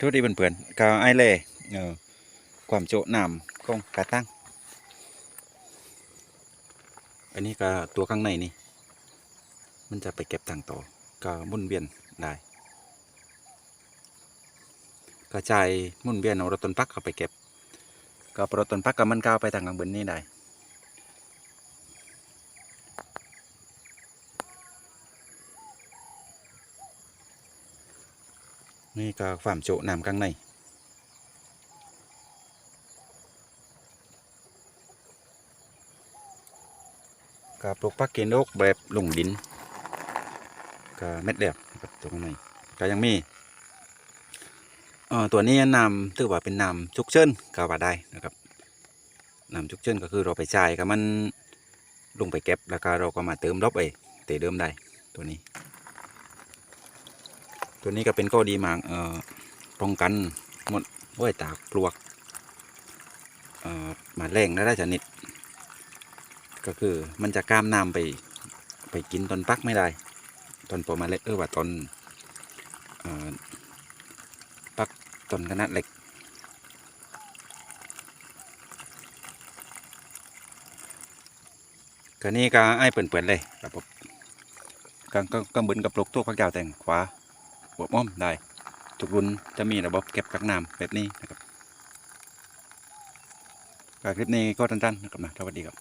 ทุกทีเพื่อนๆก็ไอเล่เออความโจะน้ำของกาตั้ง อันนี้ก็ตัวข้างในนี่ มันจะไปเก็บต่างต่อก็มุ่นเวียนได้กระจายมุ่นเวียนเอารถต้นพักเข้าไปเก็บก็รถต้นพักกับมันก้าวไปทางข้างบนนี้ได้ นี่ก็ความโจน้ำข้างในก็ปลูกพักเกนโอกแบบลงดินก็เม็ดเดียวนะครับตัวข้างในก็ยังมีเอ่อตัวนี้นำถือว่าเป็นนำชุกเชิญก็ว่าได้นะครับนำชุกเชิญก็คือเราไปจ่ายกับมันลงไปเก็บแล้วก็เราก็มาเติมรอบไปเตเดิมได้ตัวนี้ ตัวนี้ก็เป็นข้อดีมากเอ่อป้องกันหมดห้วยตากปลวกเอ่อหมาแรงและได้ชนิด ก็คือมันจะก้ามน้ำไป ไปกินต้นปักไม่ได้ต้นปรมาเล็กเออว่าต้นเอ่อปักต้นขนาดเล็กก็นี่ก็ไอ้เปิ่นๆเลยครับผมก็ก็เหมือนกับปลูกตัวพักยาวแต่งขวา หัวม้อมได้ ทุกรุ่นจะมีระบบเก็บกักน้ำแบบนี้นะครับคลิปนี้ก็ตันๆนะครับนะสวัสดีครับ